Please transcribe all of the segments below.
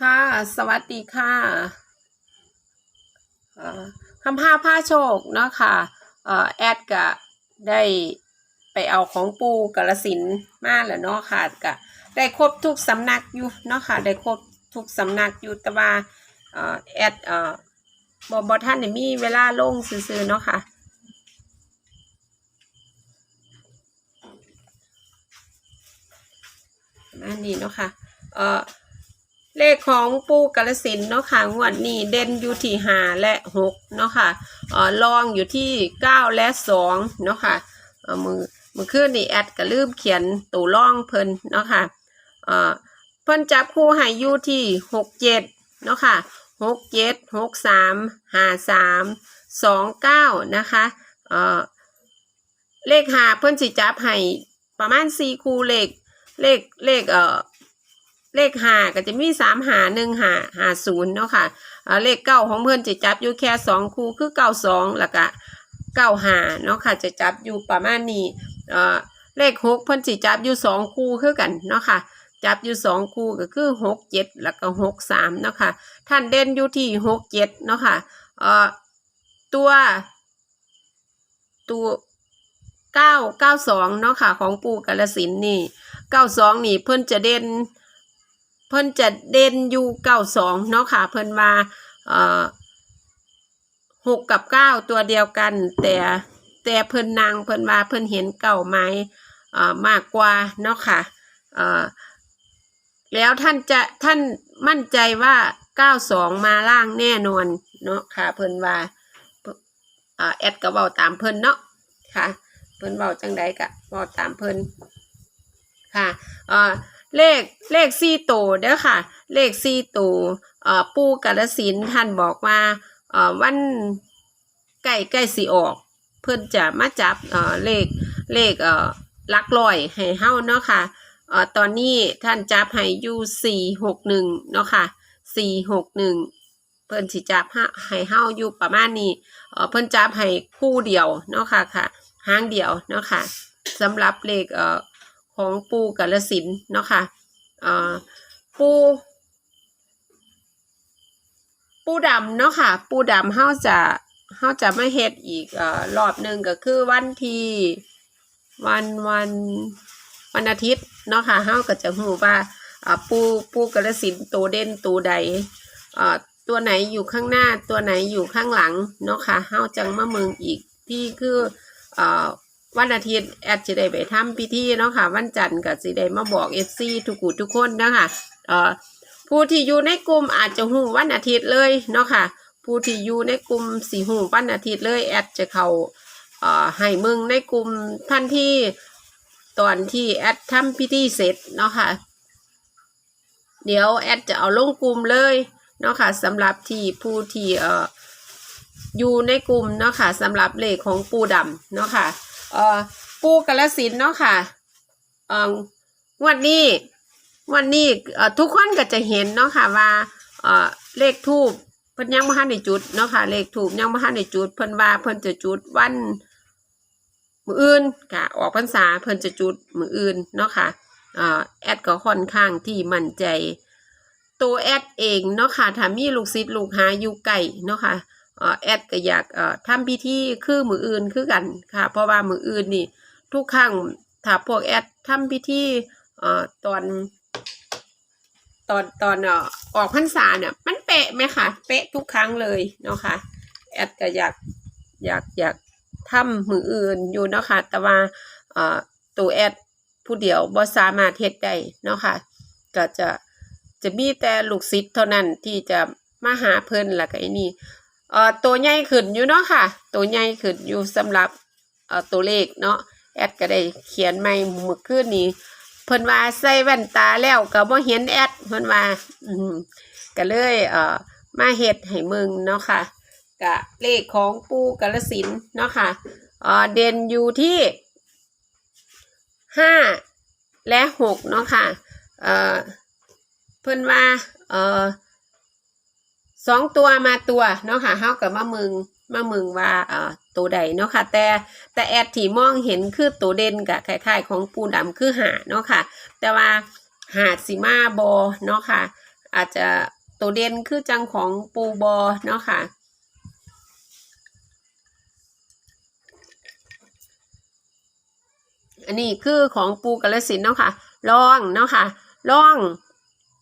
ค่ะ สวัสดีค่ะเอ่อคำพาผ้าโชคเนาะค่ะแอดก็ได้ไปเอาของปูกาลสินมาแล้วเนาะค่ะก็ได้ครบทุกสำนักอยู่เนาะค่ะ ได้ครบทุกสำนักอยู่แต่ว่าแอดเอ่อบอบท่านได้มีเวลาลงซื่อๆเนาะค่ะ อันนี้เนาะค่ะเอ่อเลขของปูกาลสินเนาะค่ะงวดนี้เด่นอยู่ที่หาและหกเนาะค่ะเอ่อรองอยู่ที่เก้าและสองเนาะค่ะเอ่อมือมือคืนนี่แอดก็ลืมเขียนตัวร่องเพิ่นเนาะค่ะเอ่อเพิ่นจับคู่ให้อยู่ที่หกเจ็ดเนาะค่ะหกเจ็ดหกสามหาสามสองเก้านะคะเอ่อเลขหาเพิ่นสิจับให้ประมาณสี่คู่เลข เลขเลขเอ่อเลขหาก็จะมีสามหาหนึ่งหาหาศูนย์เนาะค่ะเอ่อเลขเก้าของเพื่อนจะจับอยู่แค่สองคู่คือเก้าสองแล้วก็เก้าหาเนาะค่ะจะจับอยู่ประมาณนี้เอ่อเลขหกเพื่อนจะจับอยู่สองคู่คือกันเนาะค่ะจับอยู่สองคู่ก็คือหกเจ็ดแล้วก็หกสามเนาะค่ะท่านเด่นอยู่ที่หกเจ็ดเนาะค่ะเอ่อตัวตัวเก้าเก้าสองเนาะค่ะของปู่กาลสินนี่ เก้าสองนี่เพิ่นจะเด่น เพิ่นจะเด่นอยู่เก้าสองเนาะค่ะ เพิ่นว่าเอ่อหกกับเก้าตัวเดียวกัน แต่แต่เพิ่นนางเพิ่นว่าเพิ่นเห็นเก้าไม้เอ่อมากกว่าเนาะค่ะเอ่อแล้วท่านจะท่านมั่นใจว่าเก้าสองมาล่างแน่นอนเนาะค่ะ เพิ่นว่าเอ่อแอดก็เว้าตามเพิ่นเนาะค่ะ เพิ่นเว้าจังใดก็เว้าตามเพิ่น ค่ะเอ่อเลขเลขสี่ตัวเด้อค่ะ เลขสี่ตัวเอ่อปู่กาลสินท่านบอกว่าเอ่อวันใกล้ใกล้สิออก เพิ่นจะมาจับเอ่อเลขเลขเอ่อลักร้อยให้เฮาเนาะค่ะเอ่อตอนนี้ท่านจับให้อยู่สี่หกหนึ่งเนาะค่ะสี่หกหนึ่งเพิ่นสิจับให้ให้าอยู่ประมาณนี้เอ่อเพิ่นจับให้คู่เดียวเนาะค่ะค่ะหางเดียวเนาะค่ะสำหรับเลขเอ่อ ของปูกาลสินเนาะค่ะเอ่อปูปูดำเนาะค่ะ ปูดำเฮาจะเฮาจะไมาเฮ็ดอีกอรอบหนึ่งก็คือวันที่วันวันวันอาทิตย์เนาะค่ะเฮาก็จะฮู้ว่าปูปูกาลสินตัวเด่นตัวใดตัวไหนอยู่ข้างหน้าตัวไหนอยู่ข้างหลังเนาะค่ะเฮาจังมาเมืองอีกที่คืออ วันอาทิตย์แอดจะได้ไปทำพิธีเนาะค่ะ วันจันทร์ก็สิได้มาบอกเอฟซีทุกกูทุกคนนะคะเอ่อผู้ที่อยู่ในกลุ่มอาจจะหูวันอาทิตย์เลยเนาะค่ะ ผู้ที่อยู่ในกลุ่มสีหูวันอาทิตย์เลยแอดจะเขาเอ่อให้มึงในกลุ่มท่านที่ตอนที่แอดทำพิธีเสร็จเนาะค่ะ เดี๋ยวแอดจะเอาลงกลุ่มเลยเนาะค่ะสำหรับที่ผู้ที่เอ่ออยู่ในกลุ่มเนาะค่ะสำหรับเลขของปูดำเนาะค่ะ เอ่อปูกาลสินเนาะค่ะเอ่องวันนี้วันนี้เอ่อทุกคนก็จะเห็นเนาะค่ะว่าเอ่อเลขทูบเพิ่นยังบ่ทันได้จุดเนาะค่ะเลขทูบยังบ่ทันได้จุดเพิ่นว่าเพิ่นจะจุดวันมืออื่นก็ออกพรรษาเพิ่นจะจุดมืออื่นเนาะค่ะเอ่อแอดก็ค่อนข้างที่มั่นใจตัวแอดเองเนาะค่ะถ้ามีลูกศิษย์ลูกหาอยู่ไกลเนาะค่ะเอ่อ แอดก็อยากทำพิธีคือมืออื่นคือกันค่ะ เพราะว่ามืออื่นนี่ ทุกครั้งถ้าพวกแอดทำพิธีตอนตอนตอนออกพรรษาเนี่ย มันเป๊ะไหมคะเป๊ะทุกครั้งเลยเนาะค่ะแอดก็อยากอยากอยากทำมืออื่นอยู่เนาะค่ะแต่ว่าตัวแอดผู้เดียวบ่สามารถเฮ็ดได้เนาะค่ะก็จะจะมีแต่ลูกศิษย์เท่านั้นที่จะมาหาเพิ่นล้วก็ไอ้นี่ เอ่อตัวใหญ่ขึ้นอยู่เนาะค่ะ ตัวใหญ่ขึ้นอยู่สำหรับเอ่อตัวเลขเนาะแอดก็ได้เขียนใหม่เมื่อคืนนี้เพิ่นว่าใส่แว่นตาแล้วก็บ่เห็นแอดเพิ่นว่าอืมก็เลยเอ่อมาเฮ็ดให้มึงเนาะค่ะกะเลขของปูกาลสินเนาะค่ะเอ่อเด่นอยู่ที่ห้าและหกเนาะค่ะเอ่อเพิ่นว่าเอ่อ สองตัวมาตัวเนาะค่ะเฮากับมามึงมามึงว่าเอ่อตัวใดเนาะค่ะ แต่แต่แอดที่มองเห็นคือตัวเด่นกับคล้ายๆ ของปูดำคือหาเนาะค่ะ แต่ว่าหาดสิมาบอเนาะค่ะ อาจจะตัวเด่นคือจังของปูบอเนาะค่ะอันนี้คือของปูกาลสินเนาะค่ะล่องเนาะค่ะล่อง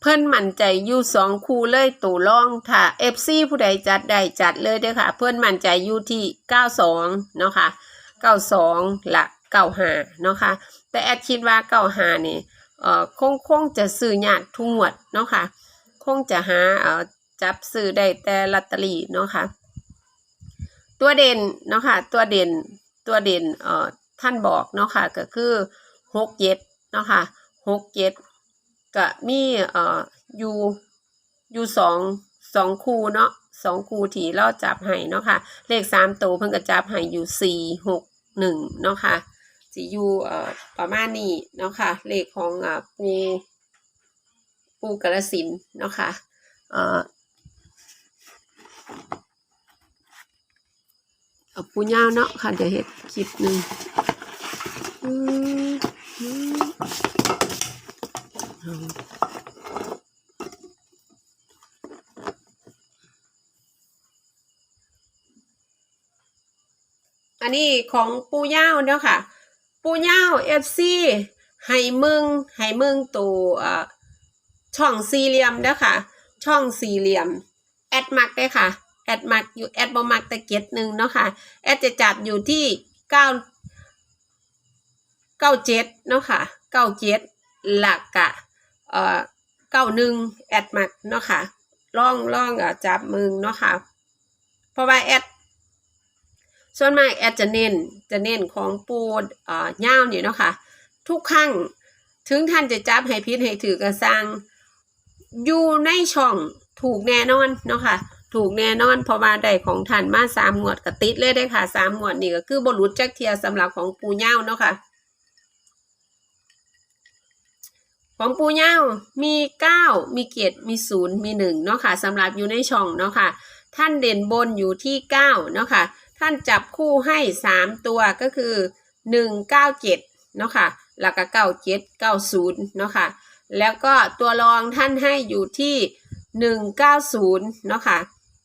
เพิ่นมั่นใจอยู่สองคู่เลยตัวล่องถ้า FC ผู้ใดจัดได้จัดเลยเด้อค่ะ เพิ่อนมั่นใจอยู่ที่92เนาะค่ะ92ละ95เนาะค่ะแต่แอดคิดว่า95นี่เอ่อคงคงจะซื้อยากทุกงวดเนาะค่ะคงจะหาเอ่อจับซื้อได้แต่ลอตเตอรี่เนาะค่ะตัวเด่นเนาะค่ะตัวเด่นตัวเด่นเอ่อท่านบอกเนาะค่ะก็คือหกเจ็ดเนาะค่ะหกเจ็ด ก็มีเอ่ออยู่อยู่สองสองคูเนาะสองคู่ที่เราจับให้เนาะค่ะ เลขสามตัวเพิ่งก็จับให้อยู่สี่หกหนึ่งเนาะค่ะสิอยู่เอ่อประมาณนี้เนาะค่ะเลขของอ่าปูปูกระสินเนาะค่ะเอ่อเอาปูยาวเนาะค่ะเดี๋ยวเห็ดคลิปหนึ่ง อันนี้ของปูย่าวเนาะค่ะ ปูย่าวเอฟซีให้มึงให้มึงตัวช่องสี่เหลี่ยมเด้อค่ะ ช่องสี่เหลี่ยม แอดมักได้ค่ะ แอดมักอยู่แอดบอมักต่เก็ตหนึ่งเนาะค่ะ แอดจะจัดอยู่ที่เก้าเก้าเจ็ดเนาะค่ะเก้าเจ็ดหลักกะ เอ่อเก้าหนึ่งแอดมักเนาะค่ะล่องล่องอจับมึงเนาะค่ะ เพราะว่าแอดส่วนมากแอดจะเน้นจะเน้นของปูเอ่อย่าวนี่เนาะค่ะ ทุกครั้งถึงท่านจะจับให้พิษให้ถือกระสังอยู่ในช่องถูกแน่นอนเนาะค่ะ ถูกแน่นอนเพราะว่าได้ของท่านมาสามงวดกระติดเลยได้ค่ะสามงวดนี่ก็คือบรุษจักเทียสำหรับของปูเง่าเนาะค่ะ ของปูเง่ามีเก้ามีเกียรติมีศูนย์มีหนึ่งเนาะค่ะสำหรับอยู่ในช่องเนาะค่ะ ท่านเด่นบนอยู่ที่เก้าเนาะค่ะ ท่านจับคู่ให้สามตัวก็คือหนึ่งเก้าเจ็ดเนาะค่ะ แล้วก็เก้าเจ็ดเก้าศูนย์เนาะค่ะ แล้วก็ตัวรองท่านให้อยู่ที่หนึ่งเก้าศูนย์เนาะค่ะ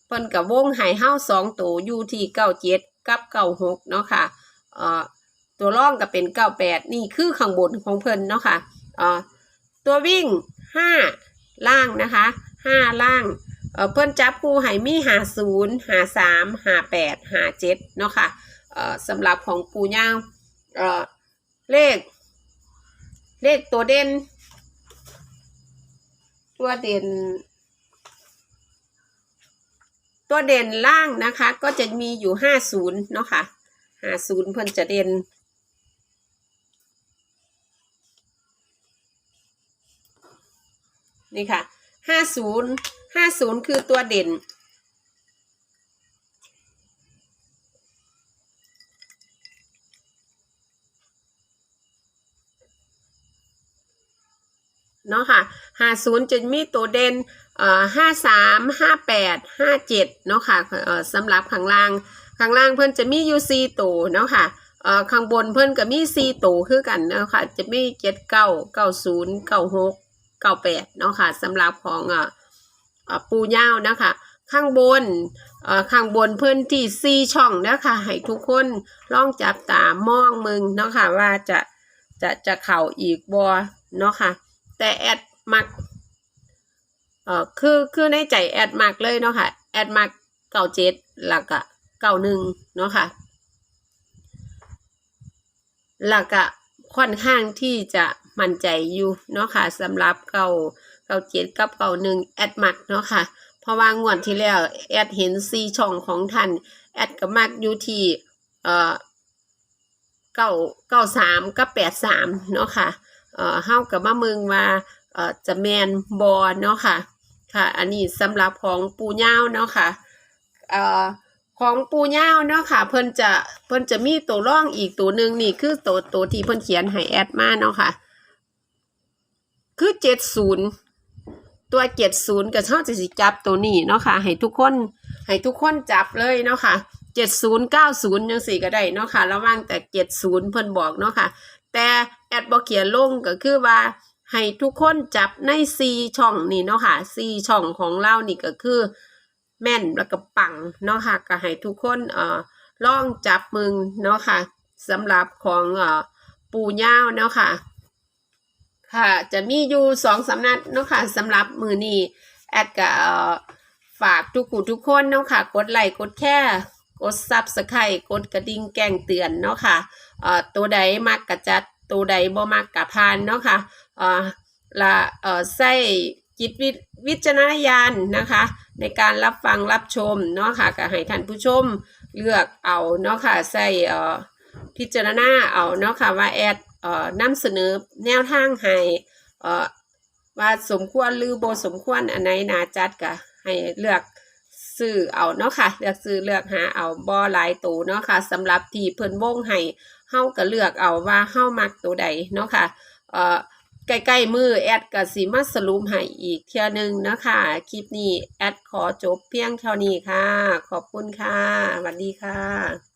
เพิ่นกับวงไห้เฮ้าสองตัวอยู่ที่เก้าเจ็ดกับเก้าหกเนาะค่ะเอ่อตัวรองก็เป็นเก้าแปดนี่คือข้างบนของเพิ่นเนาะค่ะเอ่อ ตัววิ่งห้าล่างนะคะห้าล่างเอ่อเพิ่นจับคู่ไหมีหาศูนย์หาสามหาแปดหาเจ็ดเนาะค่ะเอ่อสำหรับของปูย่างเออเลข เลขตัวเด่น ตัวเด่น ตัวเด่นล่างนะคะ ก็จะมีอยู่ห้าศูนย์เนาะค่ะห้าศูนย์เพิ่นจะเด่น นี่ค่ะห้าศูนย์ห้าศูนย์คือตัวเด่น เนาะค่ะห้าศูนย์จะมีตัวเด่นเอ่อห้าสามห้าแปดห้าเจ็ดเนาะค่ะเอ่อสำหรับข้างล่าง ข้างล่างเพิ่นจะมียู่สี่ตัวเนาะค่ะเอ่อข้างบนเพิ่นก็มีสี่ตัวคือกันเนาะค่ะ จะมีเจ็ดเก้าเก้าศูนย์เก้าหก เก้าแปดเนาะค่ะสำหรับของเอ่อเอ่อปูย่าวนะคะข้างบนข้างบนเพิ่นที่สี่ช่องนะคะให้ทุกคนลองจับตามองมึงเนาะค่ะว่าจะจะจะเข่าอีกบ่เนาะค่ะ แต่แอดมักเอ่อคือคือในใจแอดมักเลยเนาะค่ะแอดมักเก้าเจ็ดแล้วก็เก้าหนึ่งเนาะค่ะแล้วก็ค่อนข้างที่จะ มั่นใจอยู่เนาะค่ะสำหรับเก้าเก้าเจ็ดกับเก้าหนึ่งแอดมักเนาะค่ะ เพราะว่างวดที่แล้วแอดเห็นซีช่องของท่านแอดก็มักอยู่ที่เอ่อเก้าเก้าสามกับแปดสามเนาะค่ะเอ่อเฮากับมาเมืองว่าเอ่อจะแมนบอเนาะค่ะค่ะ อันนี้สำหรับของปูย่าเนาะค่ะเอ่อของปูย่าเนาะค่ะ เพิ่นจะเพิ่นจะมีตัวร่องอีกตัวหนึ่งนี่คือตัวตัวที่เพิ่นเขียนให้แอดมาเนาะค่ะ คือเจ็ดศูนย์ตัวเจ็ดศูนย์กับชอบจะสิจับตัวนี้เนาะค่ะให้ทุกคนให้ทุกคนจับเลยเนาะค่ะเจ็ดศูนย์เก้าศูนย์ยังสี่ก็ได้เนาะค่ะระว่างแต่เจ็ดศูนย์เพิ่นบอกเนาะค่ะ แต่แอดบอกเขียนลงก็คือว่าให้ทุกคนจับในซีช่องนี่เนาะค่ะซีช่องของเรานี่ก็คือ แม่นแล้วก็ปังเนาะค่ะก็ให้ทุกคนเอ่อล่องจับมึงเนาะค่ะสำหรับของเอ่อปูย่าวเนาะค่ะ ค่ะ จะมีอยู่สองสำนักเนาะค่ะสำหรับมือนี้แอดก็เอ่อฝากทุกผู้ทุกคนเนาะค่ะ กดไลค์กดแค่กดซับสไครต์กดกระดิ่งแจ้งเตือนเนาะค่ะเอ่อตัวใดมักกะจัดตัวใดบ่มักกะพานเนาะค่ะเอ่อละเอ่อใส่จิตวิวิจารณญาณนะคะ ในการรับฟังรับชมเนาะค่ะก็ให้ท่านผู้ชมเลือกเอาเนาะค่ะใส่เอ่อพิจารณาเอาเนาะค่ะว่าแอด นำเสนอแนวทางให้เอ่อว่าสมควรหรือโบสมควรอันไหนนาจัดก็ให้เลือกซื้อเอาเนาะค่ะ เลือกซื้อเลือกหาเอาบ่หลายตัวเนาะค่ะสำหรับที่เพิ่นวงให้เฮาก็เลือกเอาว่าเฮามักตัวใดเนาะค่ะเอ่อใกล้ๆมือแอดก็สิมาสรุปให้อีกเที่ยนึงนะคะ คลิปนี้แอดขอจบเพียงเท่านี้ค่ะ ขอบคุณค่ะสวัสดีค่ะ